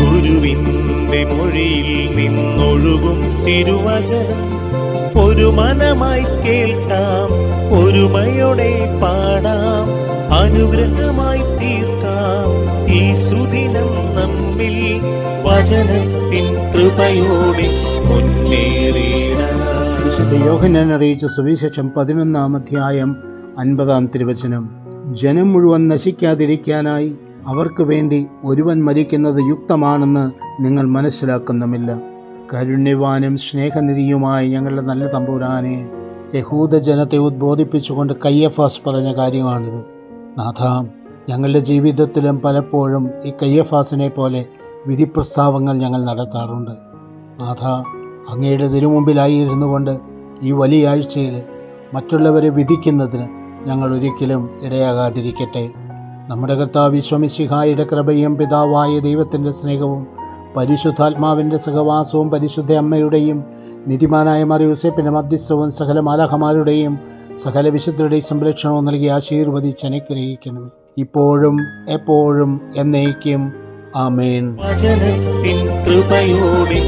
ഗുരുവിന്റെ മൊഴിയിൽ നിന്നൊഴുകും തിരുവചനം. ഒരു മനമായി കേൾക്കാം ഒരുമയോടെ പാടാം അനുഗ്രഹമായി തീർക്കാം. ഈ സുദിനം നമ്മിൽ വചനത്തിൻ കൃപയോടെ വിശുദ്ധ യോഹന്നാൻ അറിയിച്ച സുവിശേഷം പതിനൊന്നാം അധ്യായം അൻപതാം തിരുവചനം. ജനം മുഴുവൻ നശിക്കാതിരിക്കാനായി അവർക്ക് വേണ്ടി ഒരുവൻ മരിക്കുന്നത് യുക്തമാണെന്ന് നിങ്ങൾ മനസ്സിലാക്കുന്നുമില്ല. കരുണ്യവാനും സ്നേഹനിധിയുമായ ഞങ്ങളുടെ നല്ല തമ്പുരാനെ യഹൂദ ജനത്തെ ഉദ്ബോധിപ്പിച്ചുകൊണ്ട് കയ്യഫാസ് പറഞ്ഞ കാര്യമാണിത്. നാഥ ഞങ്ങളുടെ ജീവിതത്തിലും പലപ്പോഴും ഈ കയ്യഫാസിനെ പോലെ വിധിപ്രസ്താവങ്ങൾ ഞങ്ങൾ നടത്താറുണ്ട്. നാഥ അങ്ങയുടെ തിരുമുമ്പിലായിരുന്നു കൊണ്ട് ഈ വലിയ ആഴ്ചയിൽ മറ്റുള്ളവരെ വിധിക്കുന്നതിന് ഞങ്ങൾ ഒരിക്കലും ഇടയാകാതിരിക്കട്ടെ. നമ്മുടെ കർത്താവ് വിശ്വമിശിഹായുടെ കൃപയും പിതാവായ ദൈവത്തിന്റെ സ്നേഹവും പരിശുദ്ധാത്മാവിന്റെ സഹവാസവും പരിശുദ്ധ അമ്മയുടെയും നിധിമാനായ മറിയൂസേപ്പിന്റെ മധ്യസ്ഥവും സകല മാലാഹമാരുടെയും സകല വിശുദ്ധരുടെയും സംരക്ഷണവും നൽകി ആശീർവദിച്ച് അനുഗ്രഹിക്കണം ഇപ്പോഴും എപ്പോഴും എന്നേക്കും. ആമേൻ. കൃപയോടെ